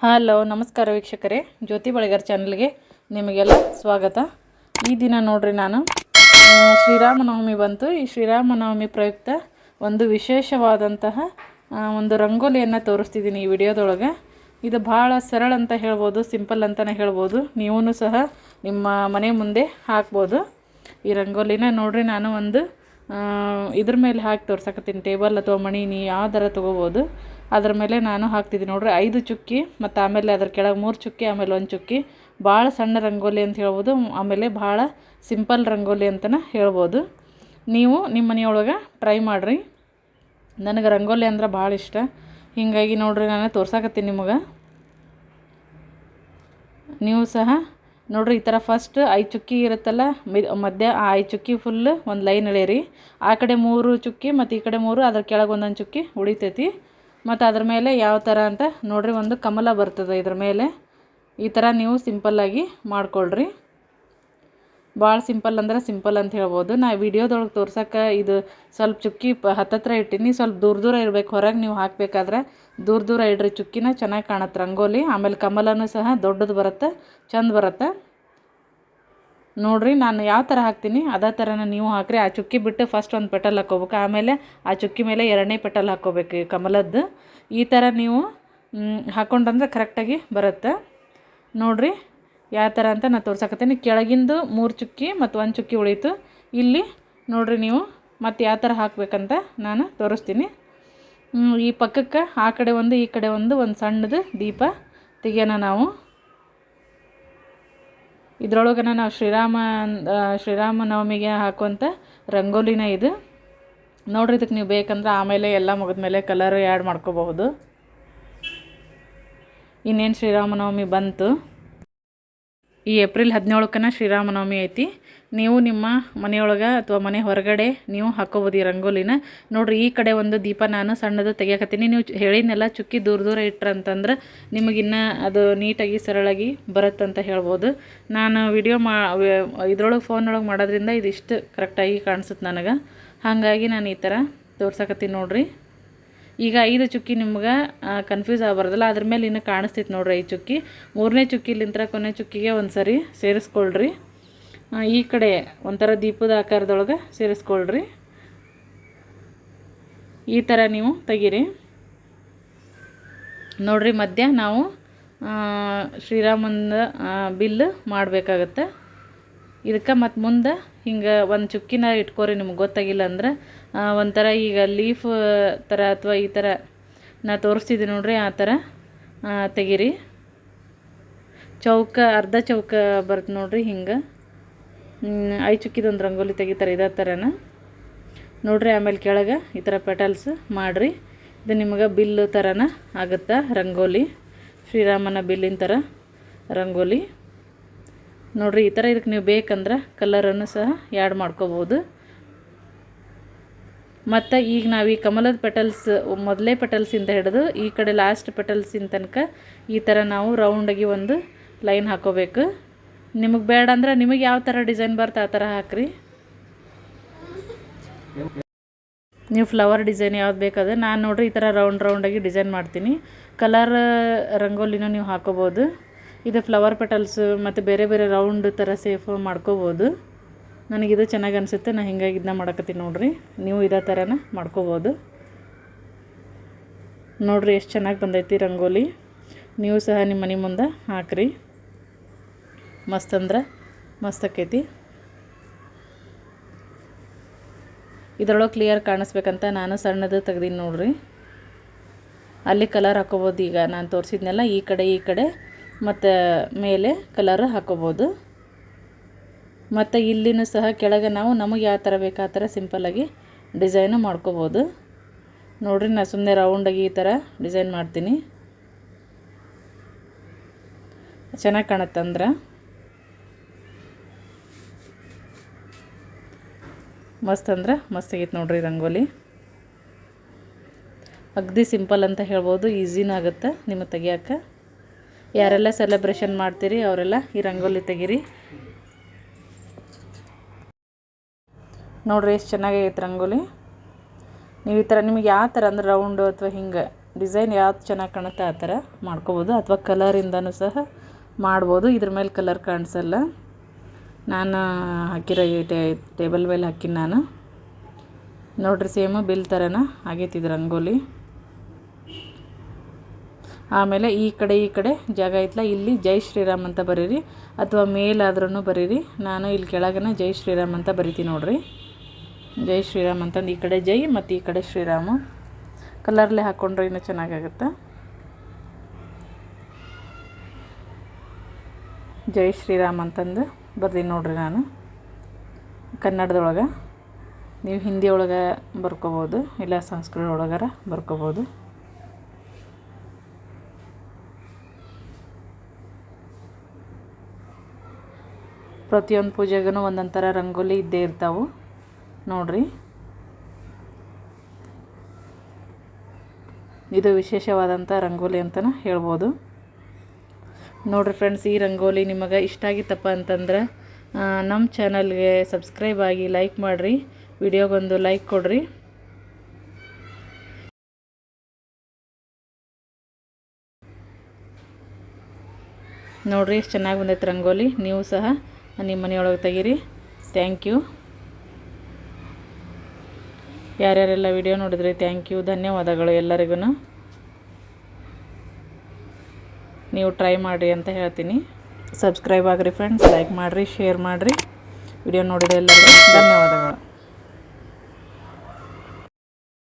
Hello, ನಮಸ್ಕಾರ ವೀಕ್ಷಕರೇ. ಜ್ಯೋತಿ ಬಳಿಗಾರ್ ಚಾನಲ್ಗೆ ನಿಮಗೆಲ್ಲ ಸ್ವಾಗತ. ಈ ದಿನ ನೋಡ್ರಿ ನಾನು ಶ್ರೀರಾಮನವಮಿ ಬಂತು. ಈ ಶ್ರೀರಾಮನವಮಿ ಪ್ರಯುಕ್ತ ಒಂದು ವಿಶೇಷವಾದಂತಹ ಒಂದು ರಂಗೋಲಿಯನ್ನು ತೋರಿಸ್ತಿದ್ದೀನಿ ಈ ವಿಡಿಯೋದೊಳಗೆ. ಇದು ಭಾಳ ಸರಳ ಅಂತ ಹೇಳ್ಬೋದು, ಸಿಂಪಲ್ ಅಂತಲೇ ಹೇಳ್ಬೋದು. ನೀವೂ ಸಹ ನಿಮ್ಮ ಮನೆ ಮುಂದೆ ಹಾಕ್ಬೋದು. ಈ ರಂಗೋಲಿನ ನೋಡ್ರಿ ನಾನು ಒಂದು ಇದ್ರ ಮೇಲೆ ಹಾಕಿ ತೋರ್ಸಕತ್ತೀನಿ. ಟೇಬಲ್ ಅಥವಾ ಮಣಿ ನೀ ಯಾವ್ದಾರ ತೊಗೋಬೋದು, ಅದ್ರ ಮೇಲೆ ನಾನು ಹಾಕ್ತಿದ್ದೀನಿ ನೋಡ್ರಿ. ಐದು ಚುಕ್ಕಿ, ಮತ್ತು ಆಮೇಲೆ ಅದ್ರ ಕೆಳಗೆ ಮೂರು ಚುಕ್ಕಿ, ಆಮೇಲೆ ಒಂದು ಚುಕ್ಕಿ. ಭಾಳ ಸಣ್ಣ ರಂಗೋಲಿ ಅಂತ ಹೇಳ್ಬೋದು. ಆಮೇಲೆ ಭಾಳ ಸಿಂಪಲ್ ರಂಗೋಲಿ ಅಂತಲೇ ಹೇಳ್ಬೋದು. ನೀವು ನಿಮ್ಮ ಮನೆಯೊಳಗೆ ಟ್ರೈ ಮಾಡಿರಿ. ನನಗೆ ರಂಗೋಲಿ ಅಂದ್ರೆ ಭಾಳ ಇಷ್ಟ. ಹೀಗಾಗಿ ನೋಡ್ರಿ, ನಾನು ತೋರ್ಸಕತ್ತೀನಿ ನಿಮಗೆ. ನೀವು ಸಹ ನೋಡ್ರಿ, ಈ ಥರ ಫಸ್ಟ್ ಐದು ಚುಕ್ಕಿ ಇರುತ್ತಲ್ಲ ಮಿ ಮಧ್ಯ ಆ ಐದು ಚುಕ್ಕಿ ಫುಲ್ ಒಂದು ಲೈನ್ ಎಳೆಯಿರಿ ಆ ಕಡೆ ಮೂರು ಚುಕ್ಕಿ, ಮತ್ತು ಈ ಕಡೆ ಮೂರು, ಅದ್ರ ಕೆಳಗೆ ಒಂದೊಂದು ಚುಕ್ಕಿ ಉಳಿತೈತಿ. ಮತ್ತು ಅದ್ರ ಮೇಲೆ ಯಾವ ಥರ ಅಂತ ನೋಡ್ರಿ, ಒಂದು ಕಮಲ ಬರ್ತದೆ ಇದ್ರ ಮೇಲೆ. ಈ ಥರ ನೀವು ಸಿಂಪಲ್ಲಾಗಿ ಮಾಡ್ಕೊಳ್ರಿ. ಭಾಳ ಸಿಂಪಲ್ ಅಂದ್ರೆ ಸಿಂಪಲ್ ಅಂತ ಹೇಳ್ಬೋದು. ನಾ ವಿಡಿಯೋದೊಳಗೆ ತೋರ್ಸೋಕೆ ಇದು ಸ್ವಲ್ಪ ಚುಕ್ಕಿ ಪ ಹತ್ತತ್ರ ಇಟ್ಟೀನಿ. ಸ್ವಲ್ಪ ದೂರ ದೂರ ಇರಬೇಕು. ಹೊರಗೆ ನೀವು ಹಾಕಬೇಕಾದ್ರೆ ದೂರ ದೂರ ಇಡ್ರಿ. ಚುಕ್ಕಿನ ಚೆನ್ನಾಗಿ ಕಾಣತ್ತೆ ರಂಗೋಲಿ. ಆಮೇಲೆ ಕಮಲನೂ ಸಹ ದೊಡ್ಡದು ಬರುತ್ತೆ, ಚಂದ ಬರುತ್ತೆ. ನೋಡ್ರಿ, ನಾನು ಯಾವ ಥರ ಹಾಕ್ತೀನಿ? ಅದೇ ಥರನ ನೀವು ಹಾಕ್ರಿ. ಆ ಚುಕ್ಕಿ ಬಿಟ್ಟು ಫಸ್ಟ್ ಒಂದು ಪೆಟಲ್ ಹಾಕ್ಕೋಬೇಕು. ಆಮೇಲೆ ಆ ಚುಕ್ಕಿ ಮೇಲೆ ಎರಡನೇ ಪೆಟಲ್ ಹಾಕ್ಕೋಬೇಕು ಕಮಲದ್ದು. ಈ ಥರ ನೀವು ಹಾಕ್ಕೊಂಡಂದ್ರೆ ಕರೆಕ್ಟಾಗಿ ಬರುತ್ತೆ. ನೋಡ್ರಿ ಯಾವ ಥರ ಅಂತ ನಾನು ತೋರ್ಸಕತ್ತೀನಿ. ಕೆಳಗಿಂದು ಮೂರು ಚುಕ್ಕಿ ಮತ್ತು ಒಂದು ಚುಕ್ಕಿ ಉಳೀತು. ಇಲ್ಲಿ ನೋಡ್ರಿ ನೀವು ಮತ್ತು ಯಾವ ಥರ ಹಾಕ್ಬೇಕಂತ ನಾನು ತೋರಿಸ್ತೀನಿ. ಈ ಪಕ್ಕಕ್ಕೆ ಆ ಕಡೆ ಒಂದು, ಈ ಕಡೆ ಒಂದು ಒಂದು ಸಣ್ಣದು ದೀಪ ತೆಗಿಯೋಣ ನಾವು. ಇದರೊಳಗೆ ನಾವು ಶ್ರೀರಾಮ ಶ್ರೀರಾಮ ಶ್ರೀರಾಮನವಮಿಗೆ ಹಾಕುವಂಥ ರಂಗೋಲಿನ ಇದು. ನೋಡ್ರಿ ಇದಕ್ಕೆ ನೀವು ಬೇಕಂದ್ರೆ ಆಮೇಲೆ ಎಲ್ಲ ಮುಗಿದ್ಮೇಲೆ ಕಲರ್ ಆ್ಯಡ್ ಮಾಡ್ಕೋಬಹುದು. ಇನ್ನೇನು ಶ್ರೀರಾಮನವಮಿ ಬಂತು. ಈ ಏಪ್ರಿಲ್ ಹದಿನೇಳಕ್ಕನ ಶ್ರೀರಾಮನವಮಿ ಐತಿ. ನೀವು ನಿಮ್ಮ ಮನೆಯೊಳಗೆ ಅಥವಾ ಮನೆ ಹೊರಗಡೆ ನೀವು ಹಾಕೋಬೋದು ಈ ರಂಗೋಲಿನ. ನೋಡಿರಿ, ಈ ಕಡೆ ಒಂದು ದೀಪ ನಾನು ಸಣ್ಣದು ತೆಗಿಯಕತ್ತೀನಿ. ನೀವು ಹೇಳಿದ್ನೆಲ್ಲ ಚುಕ್ಕಿ ದೂರ ದೂರ ಇಟ್ರಂತಂದ್ರೆ ನಿಮಗಿನ್ನ ಅದು ನೀಟಾಗಿ ಸರಳಾಗಿ ಬರುತ್ತಂತ ಹೇಳ್ಬೋದು. ನಾನು ವಿಡಿಯೋ ಮಾ, ಇದ್ರೊಳಗೆ ಫೋನೊಳಗೆ ಮಾಡೋದ್ರಿಂದ ಇದಿಷ್ಟು ಕರೆಕ್ಟಾಗಿ ಕಾಣಿಸುತ್ತೆ ನನಗೆ. ಹಾಗಾಗಿ ನಾನು ಈ ಥರ ತೋರ್ಸಕತ್ತೀನಿ ನೋಡ್ರಿ. ಈಗ ಐದು ಚುಕ್ಕಿ ನಿಮ್ಗೆ ಕನ್ಫ್ಯೂಸ್ ಆಗಬಾರ್ದಲ್ಲ, ಅದ್ರ ಮೇಲೆ ಇನ್ನೂ ಕಾಣಿಸ್ತೈತೆ ನೋಡ್ರಿ ಐದು ಚುಕ್ಕಿ. ಮೂರನೇ ಚುಕ್ಕಿಲಿಂತ್ರ ಕೊನೆ ಚುಕ್ಕಿಗೆ ಒಂದು ಸರಿ ಸೇರಿಸ್ಕೊಳ್ರಿ ಈ ಕಡೆ ಒಂಥರ ದೀಪದ ಆಕಾರದೊಳಗೆ ಸೇರಿಸ್ಕೊಳ್ರಿ. ಈ ಥರ ನೀವು ತೆಗೀರಿ. ನೋಡ್ರಿ ಮಧ್ಯ ನಾವು ಶ್ರೀರಾಮಂದ ಬಿಲ್ ಮಾಡಬೇಕಾಗತ್ತೆ. ಇದಕ್ಕೆ ಮತ್ತು ಮುಂದೆ ಹಿಂಗೆ ಒಂದು ಚುಕ್ಕಿನ ಇಟ್ಕೋರಿ ನಿಮ್ಗೆ ಗೊತ್ತಾಗಿಲ್ಲ ಅಂದ್ರೆ ಒಂಥರ ಈಗ ಲೀಫ್ ಥರ ಅಥವಾ ಈ ಥರ ನಾ ತೋರಿಸ್ತಿದ್ದೆ ನೋಡ್ರಿ ಆ ಥರ ತೆಗೀರಿ. ಚೌಕ, ಅರ್ಧ ಚೌಕ ಬರುತ್ತೆ ನೋಡ್ರಿ ಹಿಂಗೆ. ಐ ಚುಕ್ಕಿದೊಂದು ರಂಗೋಲಿ ತೆಗಿತಾರೆ ಇದೇ ಥರನ ನೋಡ್ರಿ ಆಮೇಲೆ ಕೆಳಗೆ ಈ ಥರ ಪೆಟಲ್ಸ್ ಮಾಡಿರಿ. ಇದು ನಿಮಗೆ ಬಿಲ್ ಥರನ ಆಗುತ್ತೆ ರಂಗೋಲಿ. ಶ್ರೀರಾಮನ ಬಿಲ್ಲಿನ ಥರ ರಂಗೋಲಿ. ನೋಡ್ರಿ, ಈ ಥರ ಇದಕ್ಕೆ ನೀವು ಬೇಕಂದ್ರೆ ಕಲರನ್ನು ಸಹ ಆ್ಯಡ್ ಮಾಡ್ಕೋಬೋದು. ಮತ್ತು ಈಗ ನಾವು ಈ ಕಮಲದ ಪೆಟಲ್ಸ್ ಮೊದಲೇ ಪೆಟಲ್ಸಿಂದ ಹಿಡಿದು ಈ ಕಡೆ ಲಾಸ್ಟ್ ಪೆಟಲ್ಸಿನ ತನಕ ಈ ಥರ ನಾವು ರೌಂಡಾಗಿ ಒಂದು ಲೈನ್ ಹಾಕೋಬೇಕು. ನಿಮಗೆ ಬೇಡ ಅಂದ್ರೆ ನಿಮಗೆ ಯಾವ ಥರ ಡಿಸೈನ್ ಬರುತ್ತೆ ಆ ಥರ ಹಾಕ್ರಿ. ನೀವು ಫ್ಲವರ್ ಡಿಸೈನ್ ಯಾವ್ದು ಬೇಕಾದ್ರೆ, ನಾನು ನೋಡ್ರಿ ಈ ಥರ ರೌಂಡ್ ರೌಂಡಾಗಿ ಡಿಸೈನ್ ಮಾಡ್ತೀನಿ. ಕಲರ್ ರಂಗೋಲಿನೂ ನೀವು ಹಾಕೋಬೋದು. ಇದು ಫ್ಲವರ್ ಪೆಟಲ್ಸ್ ಮತ್ತು ಬೇರೆ ಬೇರೆ ರೌಂಡ್ ಥರ ಸೇಫ್ ಮಾಡ್ಕೋಬೋದು. ನನಗಿದು ಚೆನ್ನಾಗಿ ಅನಿಸುತ್ತೆ ನಾನು ಹಿಂಗಾಗಿ ಇದನ್ನ ಮಾಡಕತ್ತೀನಿ ನೋಡಿರಿ. ನೀವು ಇದೇ ಥರನ ಮಾಡ್ಕೋಬೋದು. ನೋಡಿರಿ ಎಷ್ಟು ಚೆನ್ನಾಗಿ ಬಂದೈತಿ ರಂಗೋಲಿ. ನೀವು ಸಹ ನಿಮ್ಮ ಮನೆ ಮುಂದೆ ಹಾಕ್ರಿ. ಮಸ್ತ್ ಅಂದ್ರೆ ಮಸ್ತ್ ಆಕೈತಿ. ಇದರೊಳಗೆ ಕ್ಲಿಯರ್ ಕಾಣಿಸ್ಬೇಕಂತ ನಾನು ಸಣ್ಣದು ತೆಗ್ದೀನಿ ನೋಡಿರಿ. ಅಲ್ಲಿ ಕಲರ್ ಹಾಕೋಬೋದು ಈಗ, ನಾನು ತೋರಿಸಿದ್ನೆಲ್ಲ ಈ ಕಡೆ ಈ ಕಡೆ. ಮತ್ತು ಮೇಲೆ ಕಲರ್ ಹಾಕೋಬೋದು. ಮತ್ತು ಇಲ್ಲಿನೂ ಸಹ ಕೆಳಗೆ ನಾವು ನಮಗೆ ಯಾವ ಥರ ಬೇಕು ಆ ಥರ ಸಿಂಪಲ್ಲಾಗಿ ಡಿಸೈನು ಮಾಡ್ಕೋಬೋದು. ನೋಡ್ರಿ ನಾನು ಸುಮ್ಮನೆ ರೌಂಡಾಗಿ ಈ ಥರ ಡಿಸೈನ್ ಮಾಡ್ತೀನಿ. ಚೆನ್ನಾಗಿ ಕಾಣತ್ತಂದ್ರೆ ಮಸ್ತ್ ಅಂದ್ರೆ ಮಸ್ತ್ ಆಗೈತೆ ನೋಡ್ರಿ ರಂಗೋಲಿ. ಅಗ್ದಿ ಸಿಂಪಲ್ ಅಂತ ಹೇಳ್ಬೋದು ಈಸಿನೂ ಆಗುತ್ತೆ ನಿಮಗೆ ತೆಗಿಯೋಕೆ ಯಾರೆಲ್ಲ ಸೆಲೆಬ್ರೇಷನ್ ಮಾಡ್ತೀರಿ, ಅವರೆಲ್ಲ ಈ ರಂಗೋಲಿ ತೆಗೀರಿ. ನೋಡ್ರಿ ಎಷ್ಟು ಚೆನ್ನಾಗೈತೆ ರಂಗೋಲಿ. ನೀವು ಈ ಥರ ನಿಮಗೆ ಯಾವ ಥರ ಅಂದ್ರೆ ರೌಂಡು ಅಥವಾ ಹಿಂಗೆ ಡಿಸೈನ್ ಯಾವ್ದು ಚೆನ್ನಾಗಿ ಕಾಣುತ್ತೆ ಆ ಥರ ಮಾಡ್ಕೋಬೋದು. ಅಥವಾ ಕಲರಿಂದನೂ ಸಹ ಮಾಡ್ಬೋದು. ಇದ್ರ ಮೇಲೆ ಕಲರ್ ಕಾಣಿಸಲ್ಲ. ನಾನು ಹಾಕಿರೋ ಟೇಬಲ್ ಮೇಲೆ ಹಾಕಿನ ನಾನು. ನೋಡ್ರಿ ಸೇಮು ಬಿಲ್ ಥರನ ಆಗೈತಿದ್ರು ರಂಗೋಲಿ. ಆಮೇಲೆ ಈ ಕಡೆ ಈ ಕಡೆ ಜಾಗ ಐತಲ್ಲ ಇಲ್ಲಿ ಜೈ ಶ್ರೀರಾಮ್ ಅಂತ ಬರೀರಿ. ಅಥವಾ ಮೇಲಾದ್ರೂ ಬರೀರಿ. ನಾನು ಇಲ್ಲಿ ಕೆಳಗನ ಜೈ ಶ್ರೀರಾಮ್ ಅಂತ ಬರಿತೀನಿ ನೋಡಿರಿ. ಜೈ ಶ್ರೀರಾಮ್ ಅಂತಂದು ಈ ಕಡೆ ಜೈ ಮತ್ತು ಈ ಕಡೆ ಶ್ರೀರಾಮು. ಕಲರ್ಲೆ ಹಾಕ್ಕೊಂಡ್ರೆ ಇನ್ನೂ ಚೆನ್ನಾಗಾಗುತ್ತೆ? ಜೈ ಶ್ರೀರಾಮ್ ಅಂತಂದು ಬರ್ದೀನಿ ನೋಡಿರಿ ನಾನು. ಕನ್ನಡದೊಳಗೆ. ನೀವು ಹಿಂದಿ ಒಳಗೆ ಬರ್ಕೋಬೋದು, ಇಲ್ಲ ಸಂಸ್ಕೃತ ಒಳಗಾರ ಬರ್ಕೋಬೋದು. ಪ್ರತಿಯೊಂದು ಪೂಜೆಗೂ ಒಂದೊಂದು ಥರ ರಂಗೋಲಿ ಇದ್ದೇ ಇರ್ತಾವೆ. ನೋಡ್ರಿ. ಇದು ವಿಶೇಷವಾದಂಥ ರಂಗೋಲಿ ಅಂತಲೇ ಹೇಳ್ಬೋದು. ನೋಡಿರಿ ಫ್ರೆಂಡ್ಸ್ ಈ ರಂಗೋಲಿ ನಿಮಗೆ ಇಷ್ಟ ಆಗಿತ್ತಪ್ಪ ಅಂತಂದ್ರೆ ನಮ್ಮ ಚಾನಲ್ಗೆ ಸಬ್ಸ್ಕ್ರೈಬ್ ಆಗಿ ಲೈಕ್ ಮಾಡಿರಿ. ವಿಡಿಯೋಗೊಂದು ಲೈಕ್ ಕೊಡಿರಿ. ನೋಡಿರಿ, ಎಷ್ಟು ಚೆನ್ನಾಗಿ ಬಂದೈತೆ ರಂಗೋಲಿ. ನೀವು ಸಹ ನಿಮ್ಮ ಮನೆಯೊಳಗೆ ತೆಗೀರಿ. ಥ್ಯಾಂಕ್ ಯು ಯಾರ್ಯಾರೆಲ್ಲ ವಿಡಿಯೋ ನೋಡಿದ್ರಿ ಥ್ಯಾಂಕ್ ಯು ಧನ್ಯವಾದಗಳು ಎಲ್ಲರಿಗೂ ನೀವು ಟ್ರೈ ಮಾಡಿರಿ ಅಂತ ಹೇಳ್ತೀನಿ. ಸಬ್ಸ್ಕ್ರೈಬ್ ಆಗಿರಿ ಫ್ರೆಂಡ್ಸ್ ಲೈಕ್ ಮಾಡಿರಿ ಶೇರ್ ಮಾಡಿರಿ. ವಿಡಿಯೋ ನೋಡಿದ ಎಲ್ಲರಿಗೂ ಧನ್ಯವಾದಗಳು.